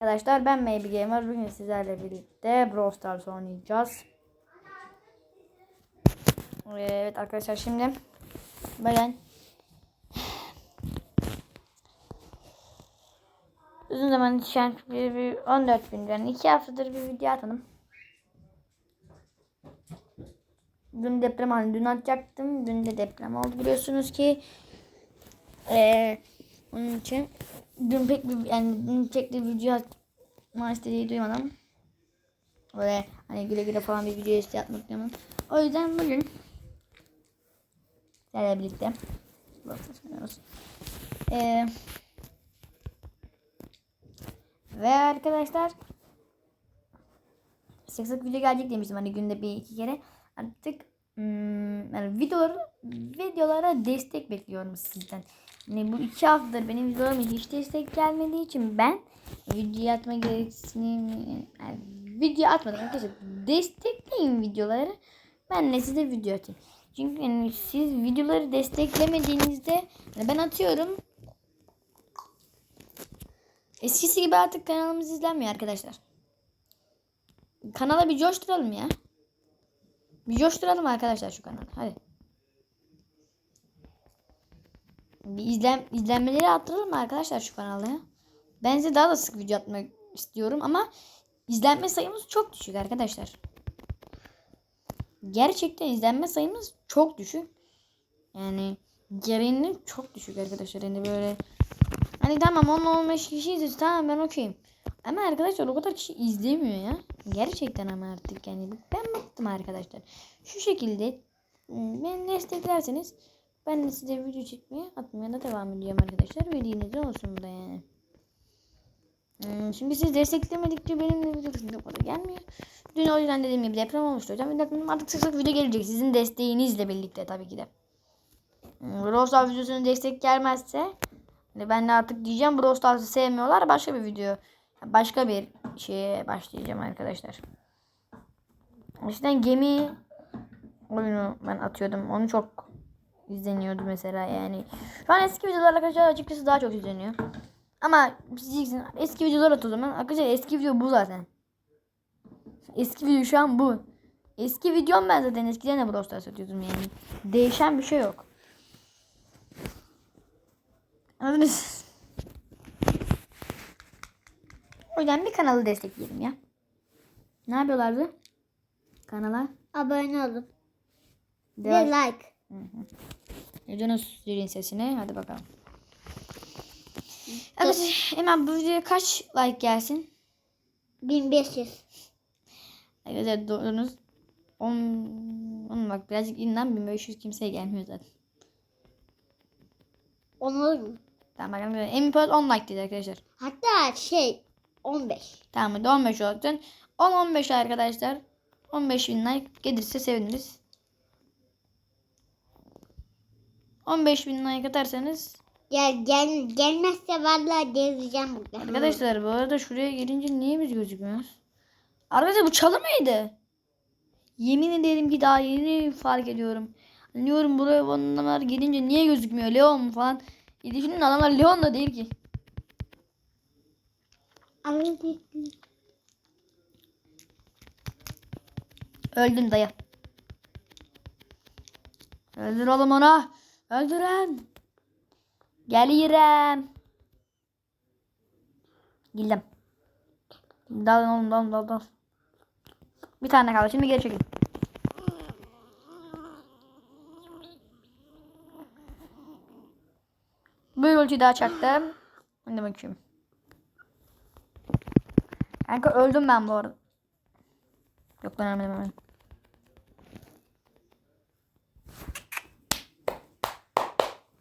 Arkadaşlar ben Maybe Gamer. Bugün sizlerle birlikte Brawl Stars oynayacağız. Evet arkadaşlar şimdi ben uzun zaman için bir, bir 14 gün yani 2 haftadır bir video atalım. Dün deprem hani dün atacaktım. Dün de deprem oldu biliyorsunuz ki. Ee, onun için dün pek bir yani dün pek bir video atma duymadım. Böyle hani güle güle falan bir video isteği atmak duymadım. O yüzden bugün sizlerle birlikte. Ee, ve arkadaşlar sık sık video gelecek demiştim hani günde bir iki kere. Artık hmm, yani videoları videolara destek bekliyorum sizden. Yani bu iki haftadır benim videolarıma hiç destek gelmediği için ben video atma gereksinim yani video atmadım arkadaşlar. Destekleyin videoları. Ben de size video atayım. Çünkü yani siz videoları desteklemediğinizde yani ben atıyorum. Eskisi gibi artık kanalımız izlenmiyor arkadaşlar. Kanala bir coşturalım ya. Bir coşturalım arkadaşlar şu kanalı. Hadi. Bir izlen, izlenmeleri arttıralım arkadaşlar şu kanalda ya. Ben size daha da sık video atmak istiyorum ama izlenme sayımız çok düşük arkadaşlar. Gerçekten izlenme sayımız çok düşük. Yani gereğinin çok düşük arkadaşlar. Yani böyle hani tamam 10-15 kişi izliyor tamam ben okeyim. Ama arkadaşlar o kadar kişi izlemiyor ya. Gerçekten ama artık yani ben bıktım arkadaşlar. Şu şekilde ıı, beni desteklerseniz ben de size video çekmeye atmaya da devam ediyorum arkadaşlar. Bilginiz olsun bu da yani. Hmm, Şimdi siz desteklemedikçe benim de video çok fazla gelmiyor. Dün o yüzden dediğim gibi deprem olmuştu hocam. Artık sık sık video gelecek. Sizin desteğinizle birlikte tabii ki de. Hmm, Brawl Stars videosuna destek gelmezse hani ben de artık diyeceğim Brawl Stars'ı sevmiyorlar. Başka bir video. Başka bir şeye başlayacağım arkadaşlar. İşte gemi oyunu ben atıyordum. Onu çok izleniyordu mesela yani. Şu an eski videolar arkadaşlar açıkçası daha çok izleniyor. Ama siz diyeceksiniz eski videolar at o zaman. Arkadaşlar eski video bu zaten. Eski video şu an bu. Eski videom ben zaten eskiden de Brawl Stars atıyordum yani. Değişen bir şey yok. Anladınız? O yüzden bir kanalı destekleyelim ya. Ne yapıyorlardı? Kanala. Abone olun. Ve like. Duydunuz zilin sesini. Hadi bakalım. Arkadaşlar hemen bu videoya kaç like gelsin? 1500. Arkadaşlar duydunuz. 10, 10 bak birazcık inden 1500 kimseye gelmiyor zaten. Onu Tamam bakalım. Emin Polat 10 like dedi arkadaşlar. hatta şey 15. Tamam hadi 15 olsun. 10-15 arkadaşlar. 15 bin like gelirse seviniriz. 15 bin like atarsanız Gel gel gelmezse vallahi delireceğim burada. Arkadaşlar bu arada şuraya gelince niye biz gözükmüyoruz? Arkadaşlar bu çalı mıydı? Yemin ederim ki daha yeni fark ediyorum. Diyorum buraya bu adamlar gelince niye gözükmüyor Leon mu falan. Düşünün adamlar Leon da değil ki. Öldün dayı. Öldür oğlum onu. Öldürün. Geliyorum. Geldim. Dal oğlum dal dal dal. Bir tane kaldı. Şimdi geri çekin. Bir ulti daha çaktım. Hadi bakayım. Kanka öldüm ben bu arada. Yok ben ölmedim hemen.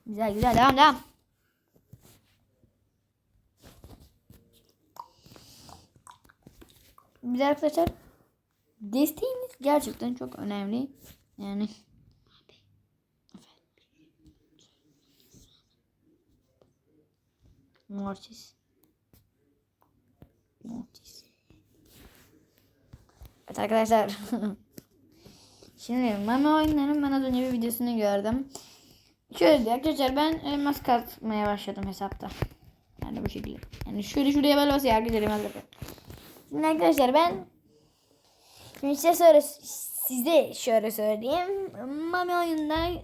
Güzel güzel devam devam. Güzel arkadaşlar. Desteğiniz gerçekten çok önemli. Yani Mortis. Mortis. Evet arkadaşlar. Şimdi mama oyunların ben az önce bir videosunu gördüm. Şöyle arkadaşlar ben elmas katmaya başladım hesapta. Yani bu şekilde. Yani şöyle şuraya böyle basıyor arkadaşlar. hemen bakın. Şimdi arkadaşlar ben şimdi size söyle size şöyle söyleyeyim. Mami oyunlarının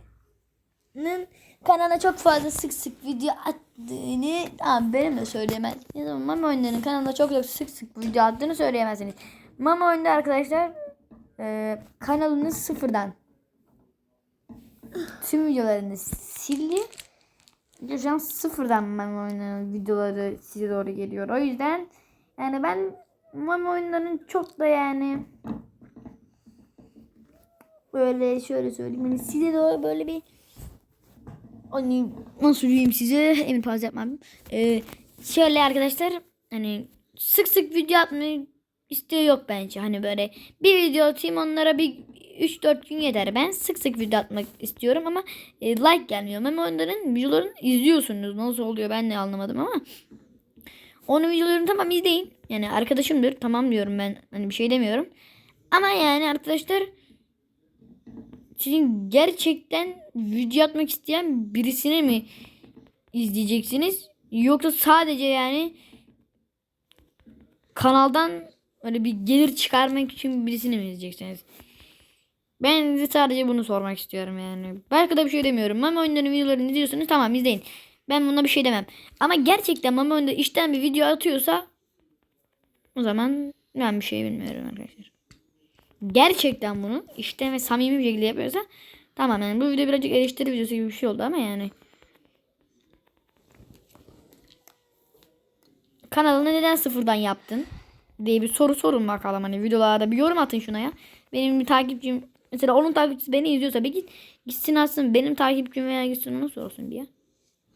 kanala çok fazla sık sık video attığını tamam benim de söyleyemez. Mami oyunlarının kanalına çok çok sık sık video attığını söyleyemezsiniz. Mami oyunda arkadaşlar e, kanalını sıfırdan tüm videolarını sildi. Şu an sıfırdan Mami oyunlarının videoları size doğru geliyor. O yüzden yani ben Mami oyunlarının çok da yani böyle şöyle söyleyeyim. Yani size doğru böyle bir hani nasıl diyeyim size emin fazla yapmam. Ee, şöyle arkadaşlar hani sık sık video atmayı isteği yok bence. Hani böyle bir video atayım onlara bir 3-4 gün yeter. Ben sık sık video atmak istiyorum ama e, like gelmiyor. Ama onların videolarını izliyorsunuz. Nasıl oluyor ben de anlamadım ama. Onun videolarını tamam izleyin. Yani arkadaşımdır. Tamam diyorum ben. Hani bir şey demiyorum. Ama yani arkadaşlar sizin gerçekten video atmak isteyen birisine mi izleyeceksiniz? Yoksa sadece yani kanaldan öyle bir gelir çıkarmak için birisini mi izleyeceksiniz? Ben sadece bunu sormak istiyorum yani. Belki de bir şey demiyorum. Mama oyunlarının videolarını izliyorsunuz tamam izleyin. Ben buna bir şey demem. Ama gerçekten mama oyunda işten bir video atıyorsa o zaman ben bir şey bilmiyorum arkadaşlar. Gerçekten bunu işten ve samimi bir şekilde yapıyorsa tamam yani bu video birazcık eleştiri videosu gibi bir şey oldu ama yani. Kanalını neden sıfırdan yaptın? diye bir soru sorun bakalım hani videolarda bir yorum atın şuna ya. Benim bir takipçim mesela onun takipçisi beni izliyorsa bir git gitsin atsın benim takipçim veya gitsin onu sorsun bir ya.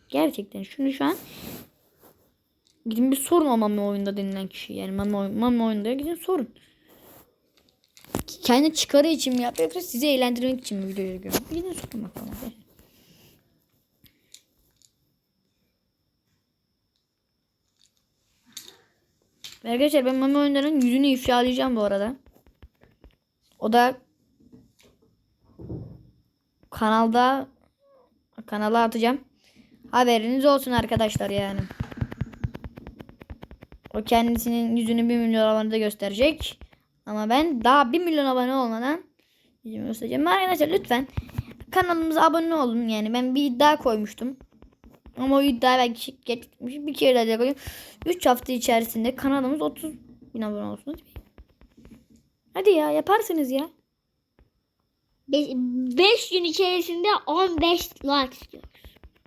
Gerçekten şunu şu an gidin bir sorun o mama oyunda denilen kişi yani mama, mama oyunda gidin sorun. Kendi çıkarı için mi yapıyor yoksa sizi eğlendirmek için mi videoyu görüyor? Gidin sorun bakalım. arkadaşlar. Ben mama oyunların yüzünü ifşalayacağım bu arada. O da kanalda kanala atacağım. Haberiniz olsun arkadaşlar yani. O kendisinin yüzünü 1 milyon abonede gösterecek. Ama ben daha 1 milyon abone olmadan yüzümü göstereceğim. Arkadaşlar lütfen kanalımıza abone olun. Yani ben bir iddia koymuştum. Ama o iddia belki geçmiş bir kere daha koyayım. 3 hafta içerisinde kanalımız 30 bin abone olsun. Hadi ya yaparsınız ya. 5 gün içerisinde 15 like istiyoruz.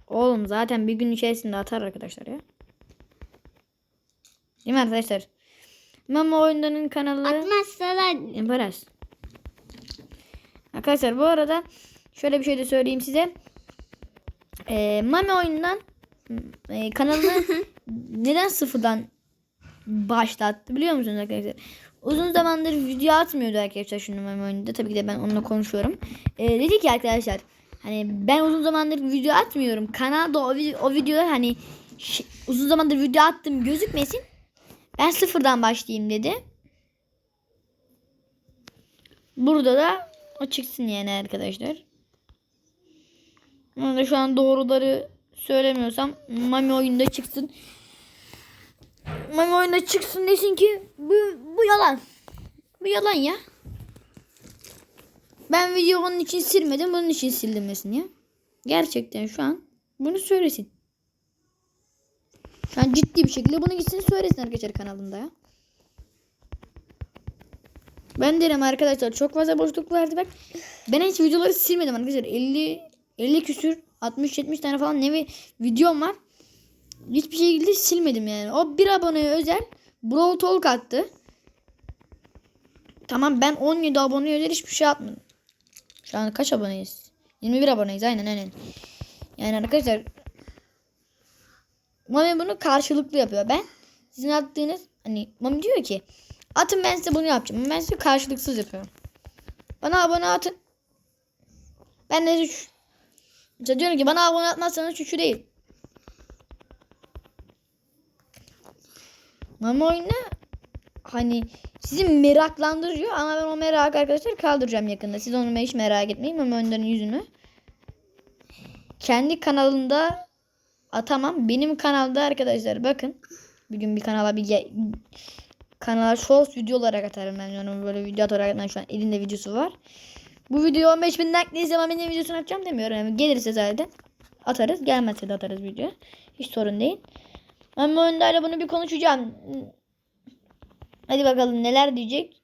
Oğlum zaten bir gün içerisinde atar arkadaşlar ya. Değil mi arkadaşlar? Mama oyunlarının kanalları Atmazsa da yaparız. Arkadaşlar bu arada şöyle bir şey de söyleyeyim size. Ee, Mami oyundan e, kanalını neden sıfırdan başlattı biliyor musunuz arkadaşlar? Uzun zamandır video atmıyordu arkadaşlar şunu Mami oyununda. Tabii ki de ben onunla konuşuyorum. Ee, dedi ki arkadaşlar hani ben uzun zamandır video atmıyorum. Kanalda o, o videolar hani uzun zamandır video attım gözükmesin. Ben sıfırdan başlayayım dedi. Burada da o çıksın yani arkadaşlar. Ama da şu an doğruları söylemiyorsam Mami oyunda çıksın. Mami oyunda çıksın desin ki bu, bu yalan. Bu yalan ya. Ben videoyu onun için silmedim bunun için sildim desin ya. Gerçekten şu an bunu söylesin. Şu an ciddi bir şekilde bunu gitsin söylesin arkadaşlar kanalında ya. Ben derim arkadaşlar çok fazla boşluk vardı bak. Ben hiç videoları silmedim arkadaşlar. 50 50 küsür 60 70 tane falan ne videom var. Hiçbir şekilde silmedim yani. O bir aboneye özel Brawl Talk attı. Tamam ben 17 aboneye özel hiçbir şey atmadım. Şu an kaç aboneyiz? 21 aboneyiz aynen aynen. Yani arkadaşlar Mami bunu karşılıklı yapıyor. Ben sizin attığınız hani Mami diyor ki atın ben size bunu yapacağım. Ben size karşılıksız yapıyorum. Bana abone atın. Ben de şu, mesela diyorum ki bana abone atmazsanız şu şu değil. Mami oyunu hani sizi meraklandırıyor ama ben o merakı arkadaşlar kaldıracağım yakında. Siz onu hiç merak etmeyin. Mami oyunların yüzünü kendi kanalında atamam. Benim kanalda arkadaşlar bakın. Bugün bir kanala bir kanala short video olarak atarım ben. Yani böyle video atarak ben şu an elinde videosu var. Bu video 15 bin like zaman benim videosunu atacağım demiyorum. Yani gelirse zaten atarız. Gelmezse de atarız video. Hiç sorun değil. Ama Önder'le bunu bir konuşacağım. Hadi bakalım neler diyecek.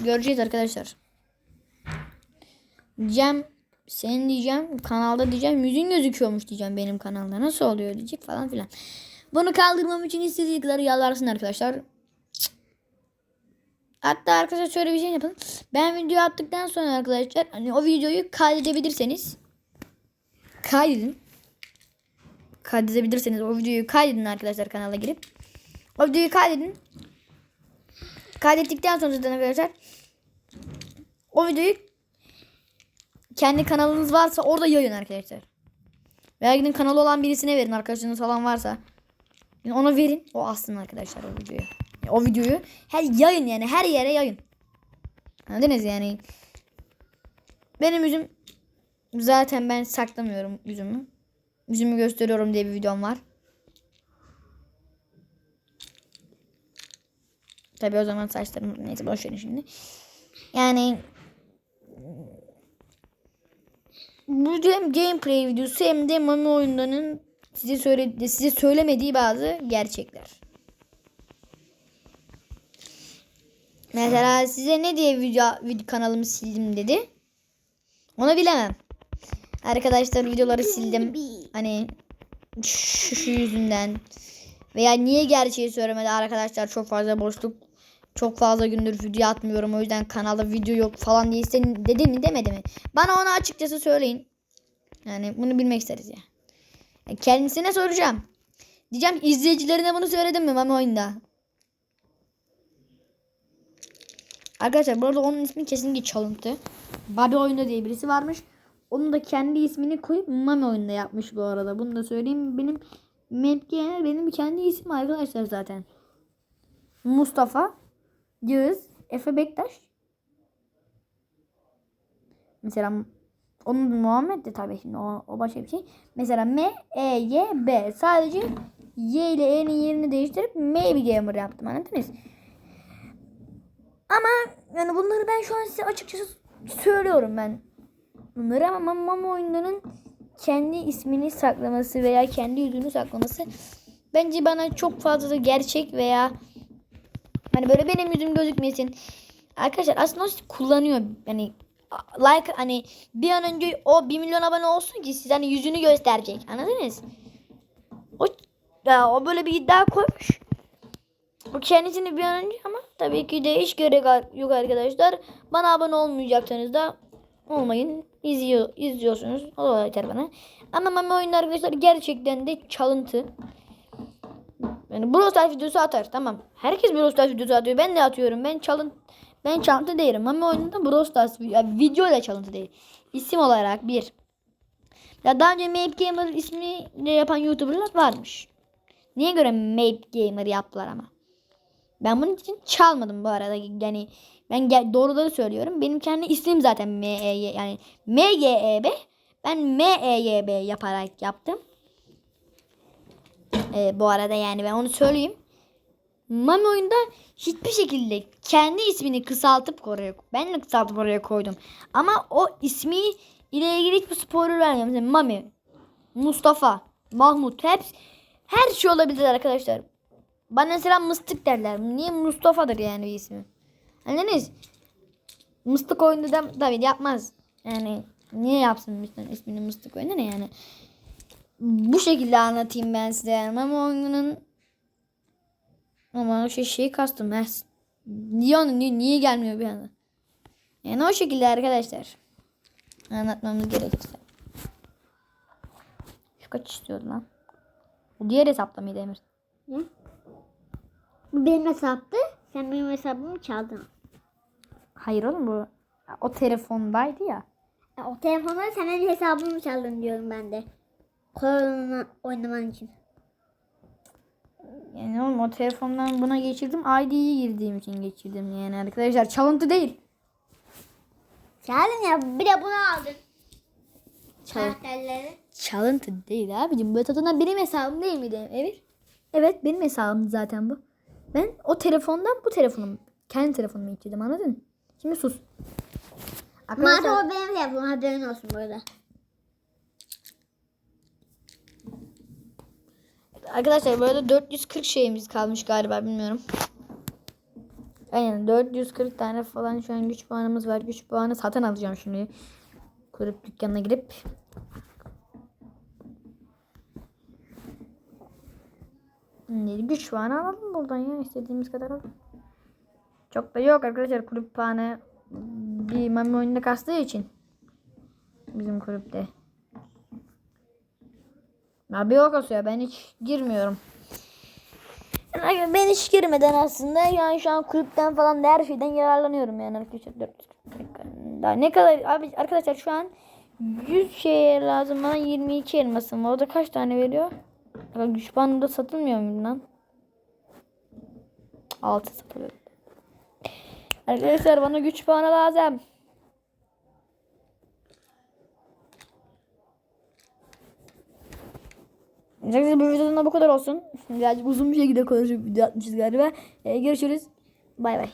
Göreceğiz arkadaşlar. Diyeceğim senin diyeceğim kanalda diyeceğim yüzün gözüküyormuş diyeceğim benim kanalda nasıl oluyor diyecek falan filan. Bunu kaldırmam için istediği kadar yalvarsın arkadaşlar. Hatta arkadaşlar şöyle bir şey yapın. Ben video attıktan sonra arkadaşlar hani o videoyu kaydedebilirseniz kaydedin. Kaydedebilirseniz o videoyu kaydedin arkadaşlar kanala girip. O videoyu kaydedin. Kaydettikten sonra zaten arkadaşlar o videoyu kendi kanalınız varsa orada yayın arkadaşlar. Veya gidin kanalı olan birisine verin arkadaşınız falan varsa. Yani ona verin. O alsın arkadaşlar o videoyu. O videoyu her yayın yani her yere yayın. Anladınız yani. Benim yüzüm zaten ben saklamıyorum yüzümü. Yüzümü gösteriyorum diye bir videom var. Tabi o zaman saçlarım neyse boş verin şimdi. Yani bu hem gameplay videosu hem de mami oyunlarının size söyledi size söylemediği bazı gerçekler. Mesela size ne diye video, video kanalımı sildim dedi. Onu bilemem. Arkadaşlar videoları sildim. Hani şu, şu yüzünden veya niye gerçeği söylemedi arkadaşlar çok fazla boşluk çok fazla gündür video atmıyorum o yüzden kanalda video yok falan diye isten- dedi mi demedi mi? Bana onu açıkçası söyleyin. Yani bunu bilmek isteriz ya. Yani kendisine soracağım. Diyeceğim izleyicilerine bunu söyledim mi Mami oyunda? Arkadaşlar bu arada onun ismi kesinlikle çalıntı. Babi oyunda diye birisi varmış. Onun da kendi ismini koyup Mami oyunda yapmış bu arada. Bunu da söyleyeyim. Benim Medgener benim kendi ismim arkadaşlar zaten. Mustafa, Yağız, Efe Bektaş. Mesela onun Muhammed de tabii şimdi o, o başka bir şey. Mesela M, E, Y, B. Sadece Y ile E'nin yerini değiştirip M bir gamer yaptım anladınız? Ama yani bunları ben şu an size açıkçası söylüyorum ben. Bunları ama mama oyunlarının kendi ismini saklaması veya kendi yüzünü saklaması bence bana çok fazla da gerçek veya hani böyle benim yüzüm gözükmesin. Arkadaşlar aslında kullanıyor. Yani like hani bir an önce o 1 milyon abone olsun ki siz hani yüzünü gösterecek. Anladınız? O ya o böyle bir iddia koymuş. O kendisini bir an önce ama tabii ki de hiç gerek yok arkadaşlar. Bana abone olmayacaksanız da olmayın. İzliyor, izliyorsunuz. O da yeter bana. Ama mami oyunu arkadaşlar gerçekten de çalıntı. Yani Brawl Stars videosu atar tamam. Herkes Brawl Stars videosu atıyor. Ben de atıyorum. Ben çalın ben çalıntı değilim. Mami oyununda Brawl Stars video ile çalıntı değil. İsim olarak bir. Ya daha önce Mape Gamer ismini yapan YouTuber'lar varmış. Niye göre Mape Gamer yaptılar ama. Ben bunun için çalmadım bu arada. Yani ben gel- doğruları söylüyorum. Benim kendi ismim zaten M E Y yani M Y E B. Ben M E Y B yaparak yaptım. Ee, bu arada yani ben onu söyleyeyim. Mami oyunda hiçbir şekilde kendi ismini kısaltıp oraya ben de kısaltıp oraya koydum. Ama o ismi ile ilgili hiçbir spoiler vermiyorum. Mesela Mami, Mustafa, Mahmut hepsi her şey olabilir arkadaşlar. Bana mesela mıstık derler. Niye Mustafa'dır yani bir ismi? Anladınız? Mıstık oyunda da tabii yapmaz. Yani niye yapsın Mıstık ismini mıstık oyunda ne yani? Bu şekilde anlatayım ben size. Ama oyunun ama o şey şeyi kastım. Ben. Niye, niye, niye gelmiyor bir anda? Yani o şekilde arkadaşlar. Anlatmamız gerekirse. Şu kaç istiyordu lan? Bu diğer hesapta mıydı Emir? Ne? Bu benim hesaptı. Sen benim hesabımı çaldın. Hayır oğlum bu o telefondaydı ya. Ya, o telefonda senin hesabımı çaldın diyorum ben de. Kolay oynaman için. Yani oğlum o telefondan buna geçirdim. ID'yi girdiğim için geçirdim yani arkadaşlar. Çalıntı değil. Çaldın ya bir de bunu aldın. Çal çalıntı değil abicim. Bu tadından benim hesabım değil miydi Emir? Evet benim hesabım zaten bu. Ben o telefondan bu telefonum. Kendi telefonumu yükledim anladın? Şimdi sus. Arkadaşlar, o benim telefonum haberin olsun burada. arkadaşlar böyle 440 şeyimiz kalmış galiba bilmiyorum. Aynen 440 tane falan şu an güç puanımız var. Güç puanı satın alacağım şimdi. Kulüp dükkanına girip. Güç puanı alalım buradan ya istediğimiz kadar alalım. Çok da yok arkadaşlar kulüp puanı bir mami oyunda kastığı için. Bizim kulüpte. Abi yok kasıyor ben hiç girmiyorum. Ben hiç girmeden aslında yani şu an kulüpten falan da her şeyden yararlanıyorum yani arkadaşlar. Daha ne kadar abi arkadaşlar şu an 100 şeye lazım bana 22 elmasım var. O da kaç tane veriyor? Ya Güç bandı da satılmıyor mu lan? 6 satılıyor. Arkadaşlar bana güç puanı lazım. Arkadaşlar bu videodan da bu kadar olsun. Birazcık uzun bir şekilde konuşup video atmışız galiba. Ee, görüşürüz. Bay bay.